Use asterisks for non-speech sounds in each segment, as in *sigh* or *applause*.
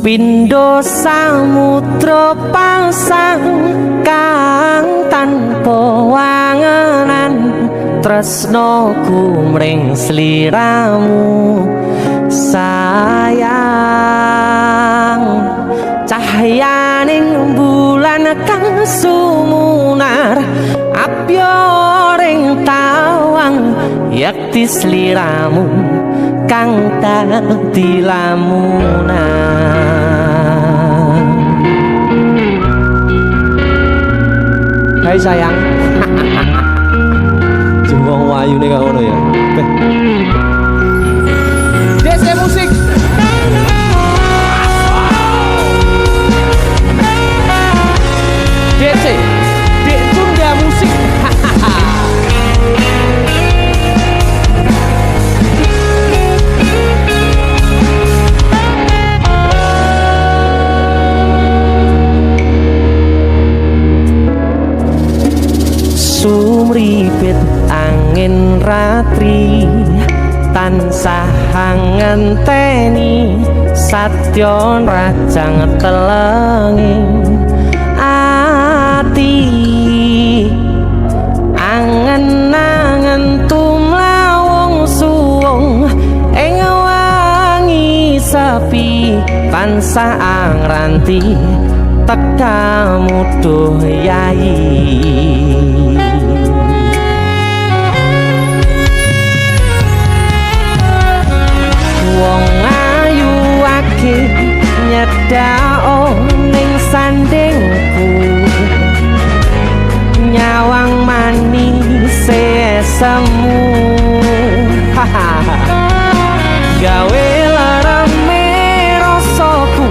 Pindo samudra pasang kang tanpa wangenan tresno kumring sliramu. Sayang cahyaning bulan kang sumunar yakti sliramu kang dadi lamunan Hai sayang. *laughs* Jembong wayu nih ngono ya ratri tansah ngenteni satya rajang telengi ati angen-angen tumlawung suwung ing wangi sepi tansah angranti tekamu duh yai nyedao ning sandingku nyawang manis semu gawe larame rasaku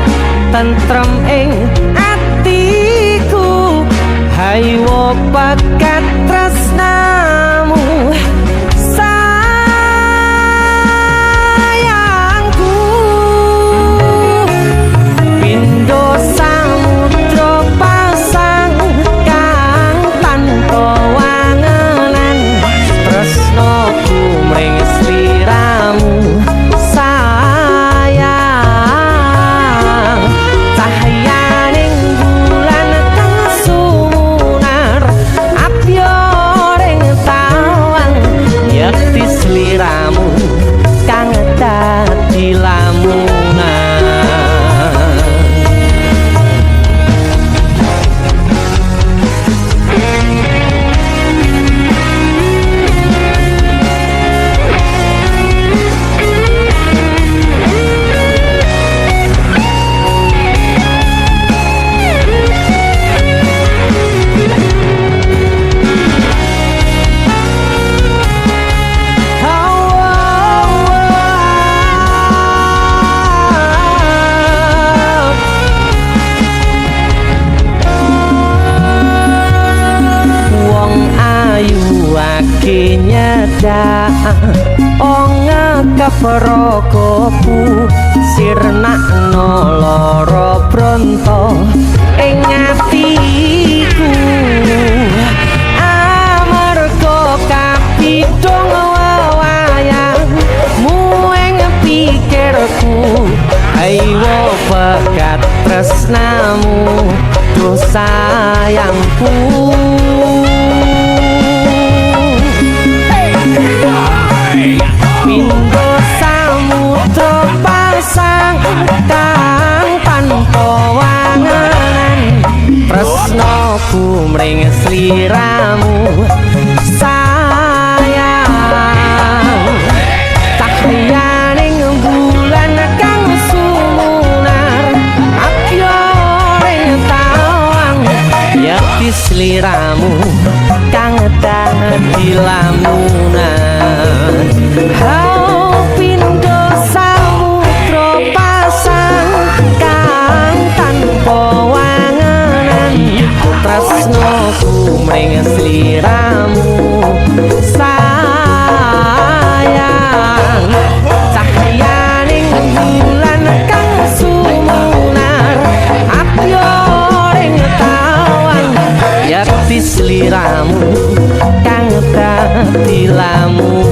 tentrem ing atiku haywo bakat nyedak onga kaprokopu sirnakno lara bronto. Ing atiku amarga kapidong wayang mueng pikirku ayo pekat tresnamu duh sayangku kumring sliramu sayang. Cahyaning bulan kang sumunar Apyoring tawang. Yakti sliramu kang dadi kumring sliramu sayang cahyaning bulan kang sumunar. Apyoring tawang yakti sliramu kang dadi lamunan